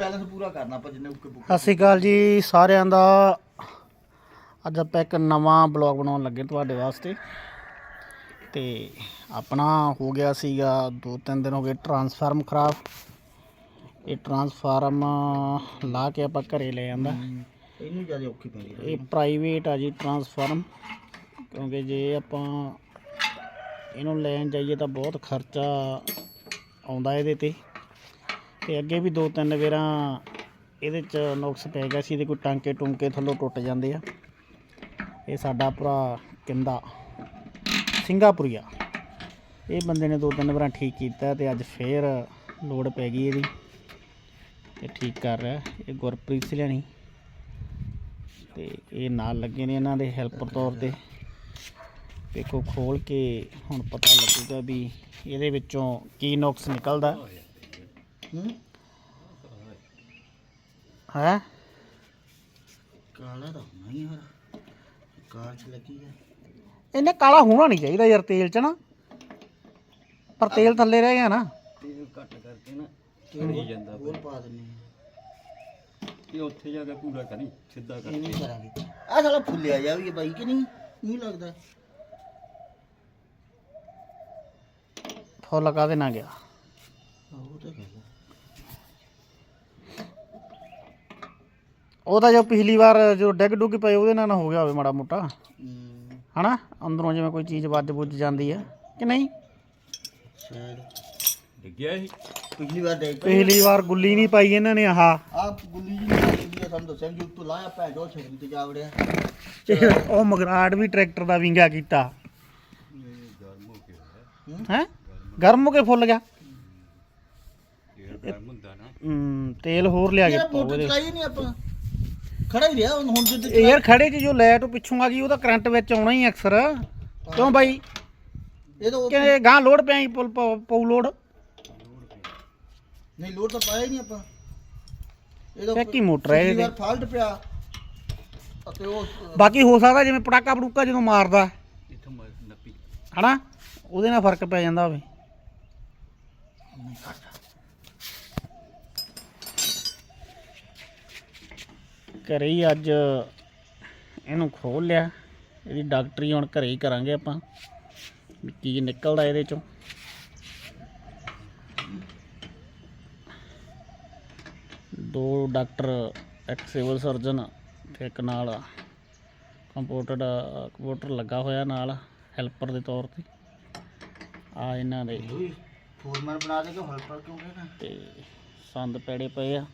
Balance ਪੂਰਾ ਕਰਨਾ ਆਪਾਂ ਜਿੰਨੇ ਉੱਕੇ ਪੁੱਕੇ ਸਤਿ ਸ਼੍ਰੀ ਅਕਾਲ ਜੀ ਸਾਰਿਆਂ ਦਾ ਅੱਜ ਆਪਾਂ ਇੱਕ ਨਵਾਂ ਬਲੌਗ ਬਣਾਉਣ ਲੱਗੇ ਤੁਹਾਡੇ ਵਾਸਤੇ। ਤੇ ਆਪਣਾ ਹੋ ਗਿਆ ਸੀਗਾ ਦੋ ਤਿੰਨ ਦਿਨ ਹੋ ਗਏ ਟਰਾਂਸਫਾਰਮ ਖਰਾਬ। ਇਹ ਟਰਾਂਸਫਾਰਮ ਲਾ ਕੇ ਆਪਾਂ ਘਰੇ ਲੈ ਆਂਦਾ। ਇਹਨੂੰ ਜ਼ਿਆਦਾ ਔਖੀ ਪੈਂਦੀ ਹੈ ਇਹ ਪ੍ਰਾਈਵੇਟ ਆ ਜੀ ਟਰਾਂਸਫਾਰਮ ਕਿਉਂਕਿ ਜੇ ਆਪਾਂ ਇਹਨੂੰ ਲੈਣ ਜਾਈਏ ਤਾਂ ਬਹੁਤ ਖਰਚਾ ਆਉਂਦਾ ਇਹਦੇ ਤੇ। ਤੇ ਅੱਗੇ ਵੀ ਦੋ ਤਿੰਨ ਵਾਰਾਂ ਇਹਦੇ ਚ ਨੁਕਸ ਪੈ ਗਿਆ ਸੀ, ਇਹਦੇ ਕੋਈ ਟਾਂਕੇ ਟੁੰਕੇ ਥੱਲੋਂ ਟੁੱਟ ਜਾਂਦੇ ਆ। ਇਹ ਸਾਡਾ ਭਰਾ ਕਿੰਦਾ? ਸਿੰਗਾਪੁਰੀਆ। ਇਹ ਬੰਦੇ ਨੇ ਦੋ ਤਿੰਨ ਵਾਰਾਂ ਠੀਕ ਕੀਤਾ ਤੇ ਅੱਜ ਫੇਰ ਲੋਡ ਪੈ ਗਈ ਇਹਦੀ। ਤੇ ਠੀਕ ਕਰ ਰਿਹਾ, ਇਹ ਗੁਰਪ੍ਰੀਤ ਸਿਲਿਆਣੀ ਤੇ ਇਹ ਨਾਲ ਲੱਗੇ ਨੇ ਇਹਨਾਂ ਦੇ ਹੈਲਪਰ ਤੌਰ ਤੇ। ਦੇਖੋ ਖੋਲ ਕੇ ਹੁਣ ਪਤਾ ਲੱਗੂਗਾ ਵੀ ਇਹਦੇ ਵਿੱਚੋਂ ਕੀ ਨੁਕਸ ਨਿਕਲਦਾ। ਹੂੰ? ਕਾਲਾ ਤਾਂ ਹੋਣਾ ਹੀ ਯਾਰ ਕਾਰ ਚ ਲੱਗੀ ਹੈ ਇਹਨੇ ਕਾਲਾ ਹੋਣਾ ਨਹੀਂ ਚਾਹੀਦਾ ਯਾਰ ਤੇਲ ਚ ਨਾ। ਪਰ ਤੇਲ ਥੱਲੇ ਰਹਿ ਗਿਆ ਨਾ। ਤੇਲ ਘੱਟ ਕਰਕੇ ਨਾ ਚੜੀ ਜਾਂਦਾ ਹੋਰ ਪਾ ਦਿੰਨੇ ਇਹ ਉੱਥੇ ਜਾ ਕੇ ਪੂਰਾ ਕਰੀ ਸਿੱਧਾ ਆ। ਕਰ ਇਹ ਨਹੀਂ ਕਰਾਂਗੇ। ਆ ਸਾਲਾ ਫੁੱਲਿਆ ਜਾਵੀਏ ਬਾਈ ਕਿ ਨਹੀਂ? ਨਹੀਂ ਲੱਗਦਾ। ਫੁੱਲ ਕਾਹਦੇ ਨਾ ਗਿਆ? ਉਹ ਤਾਂ ਗੱਲ ਉਹ ਤਾਂ ਜੋ ਪਿਛਲੀ ਵਾਰ ਜੋ ਡਿੱਗ ਡੁੱਗ ਪਏ ਉਹਦੇ ਨਾਲ ਨਾ ਹੋ ਗਿਆ ਹੋਵੇ ਮਾੜਾ ਮੋਟਾ। ਹਨਾ? ਅੰਦਰੋਂ ਜਿਵੇਂ ਕੋਈ ਚੀਜ਼ ਵੱਜ ਬੁੱਝ ਜਾਂਦੀ ਆ ਕਿ ਨਹੀਂ? ਸ਼ਾਇਦ। ਡਿੱਗਿਆ ਇਹ ਪਿਛਲੀ ਵਾਰ ਦੇਖ ਪਿਛਲੀ ਵਾਰ ਗੁੱਲੀ ਨਹੀਂ ਪਾਈ ਇਹਨਾਂ ਨੇ ਆਹ। ਆ ਗੁੱਲੀ ਜੀ ਆ ਸਾਨੂੰ ਦੱਸਿਆ ਵੀ ਉੱਤੋਂ ਲਾਇਆ ਭੈ ਜੋ ਛੇੜੀ ਤੇ ਜਾ ਵੜਿਆ। ਉਹ ਮਗਰਾਟ ਵੀ ਟਰੈਕਟਰ ਦਾ ਵਿੰਗਾ ਕੀਤਾ। ਹੈ। ਗਰਮ ਹੋ ਕੇ ਫੁੱਲ ਗਿਆ। ਤੇਲ ਹੋਰ ਲਿਆ ਕੇ ਪਾਓ ਮੋਟਰ ਇਹਦੇ ਚਲਾਈ ਨਹੀਂ ਆਪਾਂ? ਖੜਾ ਹੀ ਰਿਹਾ ਹੁਣ ਹੁਣ ਜਿੱਦ ਇਹ ਯਾਰ ਖੜੇ 'ਚ ਜੋ ਲਾਈਟ ਪਿੱਛੋਂ ਆ ਗਈ ਉਹਦਾ ਕਰੰਟ ਵਿੱਚ ਆਉਣਾ ਹੀ ਅਕਸਰ। ਕਿਉਂ ਬਾਈ? ਇਹ ਤਾਂ ਉਹ- ਕਿ ਗਾਂ ਲੋਡ ਪਿਆ ਹੀ ਪੁਲ ਪਊ ਲੋਡ? ਨਹੀਂ ਲੋਡ ਤਾਂ ਪਾਇਆ ਹੀ ਨਹੀਂ ਆਪਾਂ। ਇਹ ਤਾਂ ਇੱਕ ਹੀ ਮੋਟਰ ਹੈ ਇਹਦੇ ਫਾਲਟ ਪਿਆ। ਅਤੇ ਉਹ ਬਾਕੀ ਹੋ ਸਕਦਾ ਜਿਵੇਂ ਪਟਾਕਾ ਪੜੂਕਾ ਜਦੋਂ ਮਾਰਦਾ। ਇੱਥੋਂ ਮ- ਨੱਪੀ। ਹਨਾ? ਉਹਦੇ ਨਾਲ ਫ਼ਰਕ ਪੈ ਜਾਂਦਾ ਹੋਵੇ ਘਰੇ ਹੀ ਅੱਜ ਇਹਨੂੰ ਖੋਲ ਲਿਆ। ਇਹਦੀ ਡਾਕਟਰੀ ਹੁਣ ਘਰੇ ਹੀ ਕਰਾਂਗੇ ਆਪਾਂ। ਕੀ ਨਿਕਲਦਾ ਇਹਦੇ ਚੋਂ। ਦੋ ਡਾਕਟਰ ਇੱਕ ਸਿਵਲ ਸਰਜਨ ਤੇ ਇੱਕ ਨਾਲ ਕੰਪਿਊਟਰ ਕੰਪਿਊਟਰ ਲੱਗਾ ਹੋਇਆ ਨਾਲ ਹੈਲਪਰ ਦੇ ਤੌਰ ਤੇ। ਆ ਇਹਨਾਂ ਦੇ। ਫੋਰਮੈਨ ਬਣਾ ਦੇ ਕਿ ਹਲਪਰ ਕਿਉਂ ਕਹਿਣਾ ਤੇ ਸੰਦ ਪੈੜੇ ਪਏ ਆ।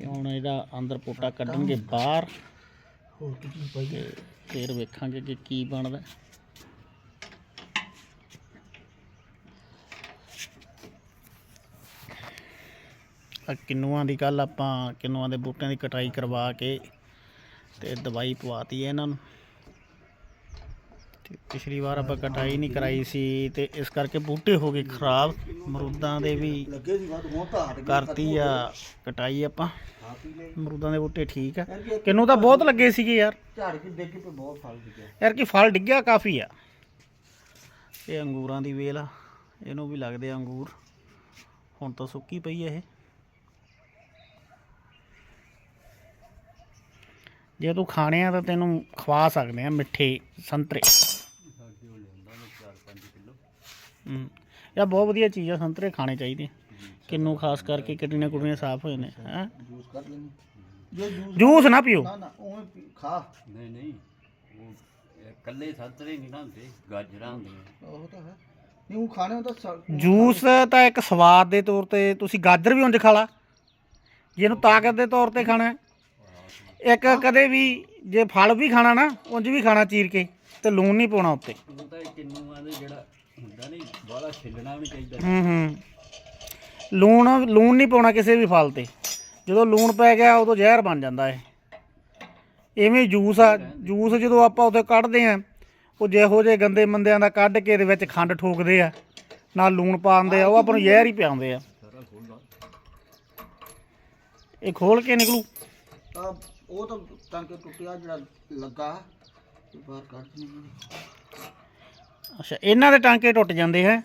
ਇਹ ਹੁਣ ਇਹਦਾ ਅੰਦਰ ਪੋਟਾ ਕੱਢਣਗੇ ਬਾਹਰ। ਹੋਰ ਕੀ ਚੀਜ਼ ਪਾਈ ਤੇ ਫਿਰ ਵੇਖਾਂਗੇ ਕਿ ਕੀ ਬਣਦਾ। ਆ ਕਿੰਨੂਆਂ ਦੀ ਕੱਲ ਆਪਾਂ ਕਿੰਨੂਆਂ ਦੇ ਬੂਟਿਆਂ ਦੀ ਕਟਾਈ ਕਰਵਾ ਕੇ ਤੇ ਦਵਾਈ ਪਵਾਤੀ ਹੈ ਇਹਨਾਂ ਨੂੰ। ਪਿਛਲੀ ਵਾਰ ਆਪਾਂ ਕਟਾਈ ਨਹੀਂ ਕਰਾਈ ਸੀ ਤੇ ਇਸ ਕਰਕੇ ਬੂਟੇ ਹੋ ਗਏ ਖਰਾਬ। ਮਰੂਦਾਂ ਦੇ ਵੀ ਕਰਤੀ ਆ, ਕਟਾਈ ਆਪਾਂ। ਮਰੂਦਾਂ ਦੇ ਬੂਟੇ ਠੀਕ ਆ। ਯਾਰ ਕਿੰਨੂ ਤਾਂ ਬਹੁਤ ਲੱਗੇ ਸੀਗੇ ਯਾਰ। ਝਾੜ ਕੇ ਦੇਖ ਕੇ ਬਹੁਤ ਫਲ ਦਿਖਿਆ ਯਾਰ ਕੀ ਫਲ ਡਿੱਗਿਆ ਕਾਫੀ ਆ। ਇਹ ਅੰਗੂਰਾਂ ਦੀ ਵੇਲ ਆ, ਇਹਨੂੰ ਵੀ ਲੱਗਦੇ ਆ ਅੰਗੂਰ। ਹੁਣ ਤਾਂ ਸੁੱਕੀ ਪਈ ਆ ਇਹ। ਜੇ ਤੂੰ ਖਾਣੇ ਆ ਤਾਂ ਤੈਨੂੰ ਖਵਾ ਸਕਦੇ ਆ ਮਿੱਠੇ ਸੰਤਰੇ ਸਾਡੇ ਉਹ ਲੈਂਦਾ ਮੈਂ 4-5 ਕਿਲੋ ਹੂੰ। ਯਾ ਬਹੁਤ ਵਧੀਆ ਚੀਜ਼ ਆ ਸੰਤਰੇ ਖਾਣੇ ਚਾਹੀਦੇ ਕਿੰਨੂ ਖਾਸ ਕਰਕੇ ਕਿਡਨੀਆਂ ਕੁੜੀਆਂ ਸਾਫ਼ ਹੋਏ ਨੇ ਹੈ? ਜੂਸ ਕਰ ਲੈਣੀ ਜੋ ਜੂਸ ਜੂਸ ਨਾ ਪੀਓ। ਨਾ ਨਾ ਉਵੇਂ ਪੀ- ਖਾ। ਨਹੀਂ ਨਹੀਂ ਉਹ ਇਹ ਕੱਲੇ ਸੰਤਰੇ ਨਹੀਂ ਨਾ ਹੁੰਦੇ ਗਾਜਰਾਂ ਹੁੰਦੀਆਂ। ਉਹ ਤਾਂ ਹੈ। ਨਹੀਂ ਉਹ ਖਾਣੇ ਹੁੰਦਾ ਸ- ਜੂਸ ਤਾਂ ਇੱਕ ਸਵਾਦ ਦੇ ਤੌਰ ਤੇ ਤੁਸੀਂ ਗਾਜਰ ਵੀ ਉਂਝ ਖਾ ਲਾ। ਜੇ ਇਹਨੂੰ ਤਾਕਤ ਦੇ ਤੌਰ ਤੇ ਖਾਣਾ ਹੈ। ਇੱਕ ਕਦੇ ਵੀ ਜੇ ਫਲ ਵੀ ਖਾਣਾ ਨਾ ਉਂਝ ਵੀ ਖਾਣਾ ਚੀਰ ਕੇ ਤੇ ਲੂਣ ਨਹੀਂ ਪਾਉਣਾ ਉੱਤੇ। ਉਹ ਤਾਂ ਇਹ ਕਿੰਨੂਆਂ ਦੇ ਜਿਹੜਾ ਹੁੰਦਾ ਬਾਹਲਾ ਛਿੱਲਣਾ ਵੀ ਨਹੀਂ ਚਾਹੀਦਾ। ਹੂੰ ਹੂੰ। ਲੂਣ ਲੂਣ ਨਹੀਂ ਪਾਉਣਾ ਕਿਸੇ ਵੀ ਫਲ ਤੇ। ਜਦੋਂ ਲੂਣ ਪੈ ਗਿਆ ਉਦੋਂ ਜ਼ਹਿਰ ਬਣ ਜਾਂਦਾ ਹੈ ਇਵੇਂ ਜੂਸ ਆ ਜੂਸ ਜਦੋਂ ਆਪਾਂ ਉਹਦੇ ਕੱਢਦੇ ਆ ਉਹ ਜਿਹੋ ਜਿਹੇ ਗੰਦੇ ਮੰਦਿਆਂ ਦਾ ਕੱਢ ਕੇ ਇਹਦੇ ਵਿੱਚ ਖੰਡ ਠੋਕਦੇ ਆ ਨਾਲ ਲੂਣ ਪਾਉਂਦੇ ਆ ਉਹ ਆਪਾਂ ਨੂੰ ਜ਼ਹਿਰ ਹੀ ਪਿਆਉਂਦੇ ਆ। ਇਹ ਖੋਲ ਕੇ ਨਿਕਲੂ। ਤਾਂ ਉਹ ਤਾਂ ਟਾਂਕੇ ਟੁੱਟਿਆ ਜਿਹੜਾ ਲੱਗਾ ਤੇ ਬਾਹਰ ਕੱਢ ਦਿੰਦੇ ਅੱਛਾ ਇਹਨਾਂ ਦੇ ਟਾਂਕੇ ਟੁੱਟ ਜਾਂਦੇ ਹੈ।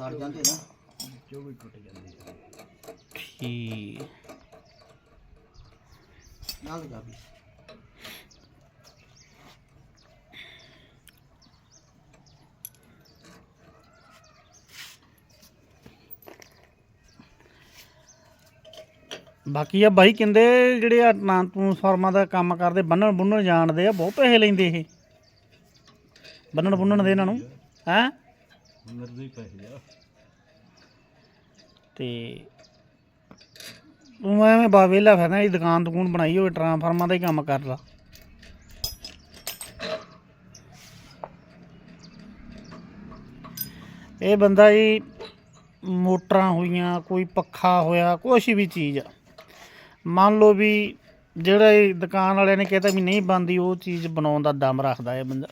ਸੜ ਜਾਂਦੇ ਨਾ। ਵਿੱਚੋਂ ਵੀ ਟੁੱਟ ਜਾਂਦੀ ਹੈ ਠੀਕ। ਨਾਲ ਜਾ ਵੀ। ਬਾਕੀ ਆ ਬਾਈ ਕਹਿੰਦੇ ਜਿਹੜੇ ਆ ਟ੍ਰਾਂਸਫਾਰਮਰ ਦਾ ਕੰਮ ਕਰਦੇ ਬੰਨਣ ਬੁੰਨਣ ਜਾਣਦੇ ਆ ਬਹੁਤ ਪੈਸੇ ਲੈਂਦੇ ਇਹ। ਬੰਨਣ ਬੁੰਨਣ ਦੇ ਇਹਨਾਂ ਨੂੰ ਹੈ? ਹੁਨਰ ਹੀ ਪੈਸੇ ਆ। ਤੇ ਤੂੰ ਐਵੇਂ ਬਾ ਵਿਹਲਾ ਫਿਰਦਾ ਇਹ ਦੁਕਾਨ ਦੁਕਾਨ ਬਣਾਈ ਹੋਵੇ, ਟ੍ਰਾਂਸਫਾਰਮਰ ਦਾ ਹੀ ਕੰਮ ਕਰਦਾ ਇਹ ਬੰਦਾ ਜੀ ਮੋਟਰਾਂ ਹੋਈਆਂ, ਕੋਈ ਪੱਖਾ ਹੋਇਆ, ਕੁਛ ਵੀ ਚੀਜ਼ ਆ। ਮੰਨ ਲਓ ਵੀ ਜਿਹੜਾ ਇਹ ਦੁਕਾਨ ਵਾਲਿਆਂ ਨੇ ਕਹਿਤਾ ਵੀ ਨਹੀਂ ਬੰਦੀ ਉਹ ਚੀਜ਼ ਬਣਾਉਣ ਦਾ ਦਮ ਰੱਖਦਾ ਇਹ ਬੰਦਾ।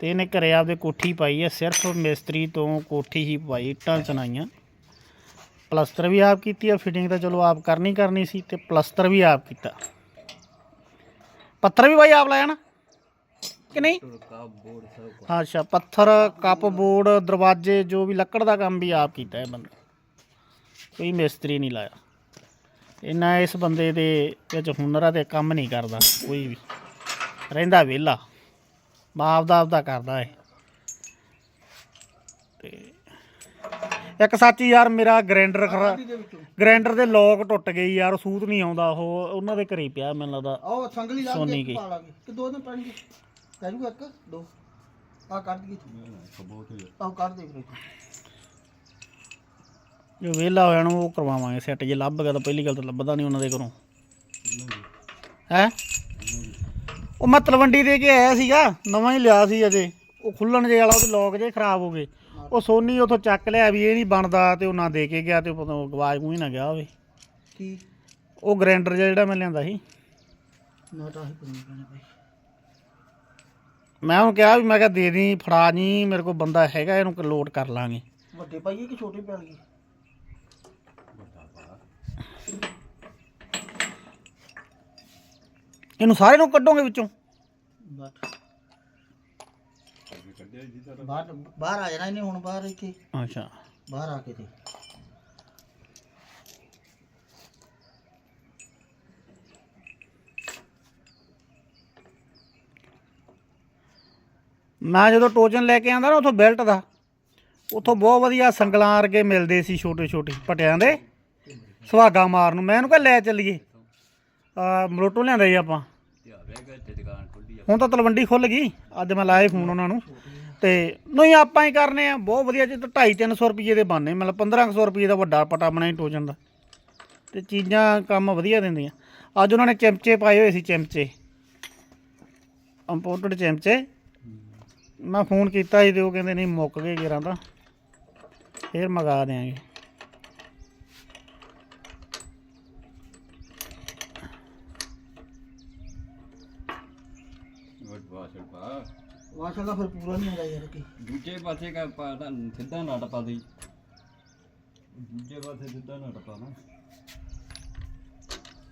ਤੇ ਇਹਨੇ ਘਰੇ ਆਪਦੇ ਕੋਠੀ ਪਾਈ ਹੈ, ਸਿਰਫ ਮਿਸਤਰੀ ਤੋਂ ਕੋਠੀ ਹੀ ਪਾਈ, ਇੱਟਾਂ ਚਨਾਈਆਂ ਪਲਸਤਰ ਵੀ ਆਪ ਕੀਤੀ ਆ ਫਿਟਿੰਗ ਤਾਂ ਚਲੋ ਆਪ ਕਰਨੀ ਕਰਨੀ ਸੀ ਤੇ ਪਲਸਤਰ ਵੀ ਆਪ ਕੀਤਾ। ਪੱਥਰ ਵੀ ਬਾਈ ਆਪ ਲਾਇਆ ਨਾ, ਕਿ ਨਹੀਂ? ਹਾਂ ਅੱਛਾ, ਪੱਥਰ, ਕੱਪ, ਬੋਰਡ, ਦਰਵਾਜ਼ੇ, ਜੋ ਵੀ ਲੱਕੜ ਦਾ ਕੰਮ ਵੀ ਆਪ ਕੀਤਾ ਹੈ ਬੰਦਾ। ਕੋਈ ਮਿਸਤਰੀ ਨਹੀਂ ਲਾਇਆ। ਇਹਨਾਂ ਇਸ ਬੰਦੇ ਦੇ ਵਿੱਚ ਹੁਨਰ ਆ ਤੇ ਕੰਮ ਨਹੀਂ ਕਰਦਾ ਕੋਈ ਵੀ। ਰਹਿੰਦਾ ਵਿਹਲਾ। ਬਾਪ ਦਾ ਆਪਦਾ ਕਰਦਾ ਏ ਤੇ ਇੱਕ ਸੱਚ ਯਾਰ ਮੇਰਾ ਗ੍ਰਾਈਂਡਰ ਖਰਾ ਦੇ ਲੋਕ ਟੁੱਟ ਗਏ ਯਾਰ ਸੂਤ ਨਹੀਂ ਆਉਂਦਾ ਉਹ ਉਹਨਾਂ ਦੇ ਘਰੇ ਪਿਆ ਮੈਨੂੰ ਲੱਗਦਾ ਆਓ ਸੰਗਲੀ ਲਾ ਸੋਨੀ ਕੇ ਕੀ? ਪਾ ਲਾਂਗੇ। ਕਿ ਦੋ ਦਿਨ ਪੈਣਗੇ ਪੈ ਜੂਗਾ ਇੱਕ ਦੋ। ਆ ਕੱਢ ਦਈਏ ਇੱਕ ਬਹੁਤ ਹੀ ਆਹ ਕੱਢ ਦੇ ਫਿਰ ਜੋ ਵਿਹਲਾ ਹੋਇਆ ਨੂੰ ਉਹ ਕਰਵਾਵਾਂਗੇ। ਸੈੱਟ ਜੇ ਲੱਭ ਗਿਆ ਤਾਂ ਪਹਿਲੀ ਗੱਲ ਤਾਂ ਲੱਭਦਾ ਨਹੀਂ ਉਹਨਾਂ ਦੇ ਘਰੋਂ। ਹੈ? ਉਹ ਮੈਂ ਤਲਵੰਡੀ ਦੇ ਕੇ ਆਇਆ ਸੀਗਾ ਨਵਾਂ ਹੀ ਲਿਆ ਸੀ ਅਜੇ। ਉਹ ਖੁੱਲਣ ਜੇ ਵਾਲਾ ਉਹਦੇ ਲੋਕ ਜੇ ਖਰਾਬ ਹੋ ਗਏ। ਉਹ ਸੋਨੀ ਉਥੋਂ ਚੱਕ ਲਿਆ ਵੀ ਇਹ ਨਹੀਂ ਬਣਦਾ ਤੇ ਉਹ ਨਾ ਦੇ ਕੇ ਗਿਆ ਤੇ ਪਤਾ ਗਵਾਜ ਮੂੰਹ ਹੀ ਨਾ ਗਿਆ ਹੋਵੇ। ਕੀ? ਉਹ ਗ੍ਰਾਈਂਡਰ ਜਿਹਾ ਜਿਹੜਾ ਮੈਂ ਲਿਆਂਦਾ ਸੀ। ਨਾ ਤਾਂ ਹੀ ਕਰਨੀ ਪੈਣੀ ਭਾਈ ਮੈਂ ਉਹਨੂੰ ਕਿਹਾ ਵੀ ਮੈਂ ਕਿਹਾ ਦੇ ਦੀ ਫੜਾ ਜੀ ਮੇਰੇ ਕੋਲ ਬੰਦਾ ਹੈਗਾ ਇਹਨੂੰ ਲੋਡ ਕਰ ਲਾਂਗੇ। ਵੱਡੇ ਪਾਈਏ ਕਿ ਛੋਟੇ ਪੈਣ ਗਏ ਇਹਨੂੰ ਸਾਰੇ ਨੂੰ ਕੱਢੋਗੇ ਵਿੱਚੋਂ? ਬਾਹਰ ਬਾਹਰ ਆ ਜਾਣਾ ਇਹਨੇ ਹੁਣ ਬਾਹਰ ਇੱਥੇ। ਅੱਛਾ। ਬਾਹਰ ਆ ਕੇ ਤੇ। ਮੈਂ ਜਦੋਂ ਟੋਜਨ ਲੈ ਕੇ ਆਂਦਾ ਨਾ ਉਥੋਂ ਬੈਲਟ ਦਾ ਉਥੋਂ ਬਹੁਤ ਵਧੀਆ ਸੰਗਲਾਂ ਵਰਗੇ ਮਿਲਦੇ ਸੀ ਛੋਟੇ ਛੋਟੇ ਪਟਿਆਂ ਦੇ। ਸੁਹਾਗਾ ਮਾਰਨ ਨੂੰ। ਮੈਂ ਇਹਨੂੰ ਕਿਹਾ ਲੈ ਚੱਲੀਏ। ਮਲੋਟੋ ਲਿਆਂਦਾ ਜੀ ਆਪਾਂ। ਹੁਣ ਤਾਂ ਤਲਵੰਡੀ ਖੁੱਲ ਗਈ। ਅੱਜ ਮੈਂ ਲਾਇਆ ਫੋਨ ਉਹਨਾਂ ਨੂੰ। ਤੇ ਨਹੀਂ, ਆਪਾਂ ਹੀ ਕਰਨੇ ਆ। ਬਹੁਤ ਵਧੀਆ ਜੀ, ਤਾਂ 2.5 300 ਰੁਪਏ ਦੇ ਬਣਨੇ। ਮਤਲਬ 1500 ਰੁਪਏ ਦਾ ਵੱਡਾ ਪਟਾ ਬਣਾਈ ਟੋਜਨ ਦਾ। ਤੇ ਚੀਜ਼ਾਂ ਕੰਮ ਵਧੀਆ ਦਿੰਦੀਆਂ। ਅੱਜ ਉਹਨਾਂ ਨੇ ਚਮਚੇ ਪਾਏ ਹੋਏ ਸੀ, ਚਮਚੇ। ਇੰਪੋਰਟਡ ਚਮਚੇ। ਮੈਂ ਫੋਨ ਕੀਤਾ ਸੀ ਤੇ ਉਹ ਕਹਿੰਦੇ, ਨਹੀਂ ਮੁੱਕ ਗਏ ਗਿਰਾਂ ਤਾਂ ਫੇਰ ਮੰਗਾ ਦਿਆਂਗੇ। ਵਾਸ਼ਾ ਦਾ ਫਿਰ ਪੂਰਾ ਨਹੀਂ ਹੁੰਦਾ ਯਾਰ ਕੀ। ਦੂਜੇ ਪਾਸੇ ਕਾ ਪਾ ਤਾਂ ਸਿੱਧਾ ਨਟ ਪਾ ਦੇ। ਦੂਜੇ ਪਾਸੇ ਸਿੱਧਾ ਨਟ ਪਾ ਨਾ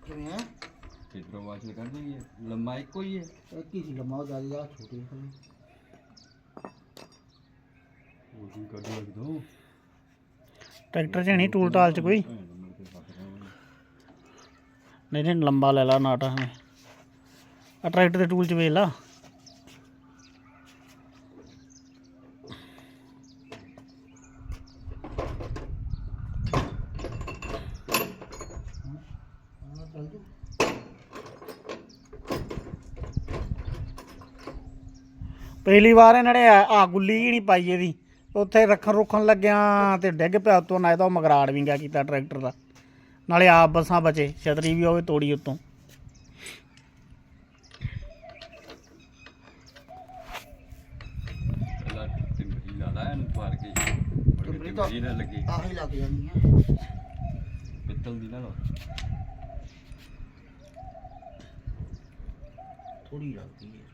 ਕਿਵੇਂ ਹੈ ਕਿਧਰੋਂ ਵਾਸ਼ਰ ਕਰ ਦੇਗੀ ਲੰਮਾ ਇੱਕੋ ਹੀ ਹੈ। ਇੱਕ ਹੀ ਸੀ ਲੰਮਾ ਉਹ ਜ਼ਿਆਦਾ ਜ਼ਿਆਦਾ ਛੋਟੇ ਸੀ। ਉਹ ਵੀ ਕੱਢ ਲੱਗ ਦੋ ਟਰੈਕਟਰ 'ਚ ਨਹੀਂ ਟੂਲ ਟਾਲ 'ਚ ਕੋਈ? ਨਹੀਂ ਨਹੀਂ ਲੰਬਾ ਲੈ ਲਾ ਨਾਟ ਹਮੇ ਆ ਟਰੈਕਟਰ ਦੇ ਟੂਲ 'ਚ ਵੇਖ ਲਾ ਹਾਂ ਚੱਲ ਜੂ ਪਹਿਲੀ ਵਾਰ ਇਹਨਾਂ ਨੇ ਆ ਗੁੱਲੀ ਹੀ ਨਹੀਂ ਪਾਈ ਇਹਦੀ। ਉੱਥੇ ਰੱਖਣ ਰੁੱਖਣ ਲੱਗਿਆ ਤੇ ਡਿੱਗ ਪਿਆ ਉੱਤੋਂ ਨਾ ਇਹਦਾ ਮਗਰਾੜ ਵੀ ਗਿਆ ਕੀਤਾ ਟਰੈਕਟਰ ਦਾ। ਨਾਲੇ ਆਪ ਬੱਸਾਂ ਬਚੇ ਛਤਰੀ ਵੀ ਹੋਵੇ ਤੋੜੀ ਉੱਤੋਂ। ਆਹੀ ਲੱਗ ਜਾਂਦੀ ਪਿੱਤਲ ਦੀ ਨਾ ਲਾ ਥੋੜੀ ਲੱਗਦੀ ਹੈ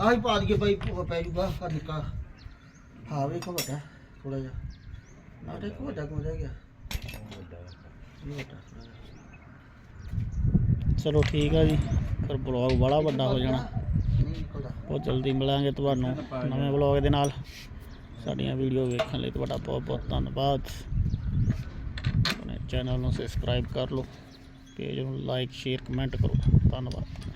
ਆਹੀ ਪਾ ਦਈਏ ਬਾਈ ਉਹ ਪੈ ਜੂਗਾ ਆ ਨਿੱਕਾ। ਹਾਂ ਵੇਖੋ ਵੱਡਾ ਥੋੜਾ ਜਿਹਾ। ਨਾ ਤੇ ਵੱਡਾ ਕਿਉਂ ਰਹਿ ਗਿਆ? ਇਹ ਵੱਡਾ। ਥੋੜ੍ਹਾ ਜਿਹਾ। ਚਲੋ ਠੀਕ ਆ ਜੀ ਫਿਰ ਬਲੌਗ ਬੜਾ ਵੱਡਾ ਹੋ ਜਾਣਾ। ਨਹੀਂ ਨਿਕਲਦਾ। ਬਹੁਤ ਜਲਦੀ ਮਿਲਾਂਗੇ ਤੁਹਾਨੂੰ ਨਵੇਂ ਬਲੌਗ ਦੇ ਨਾਲ। ਸਾਡੀਆਂ ਵੀਡੀਓ ਵੇਖਣ ਲਈ ਤੁਹਾਡਾ ਬਹੁਤ ਬਹੁਤ ਧੰਨਵਾਦ। ਆਪਣੇ ਚੈਨਲ ਨੂੰ ਸਬਸਕ੍ਰਾਈਬ ਕਰ ਲਓ। ਪੇਜ ਨੂੰ ਲਾਈਕ ਸ਼ੇਅਰ ਕਮੈਂਟ ਕਰੋ। ਧੰਨਵਾਦ।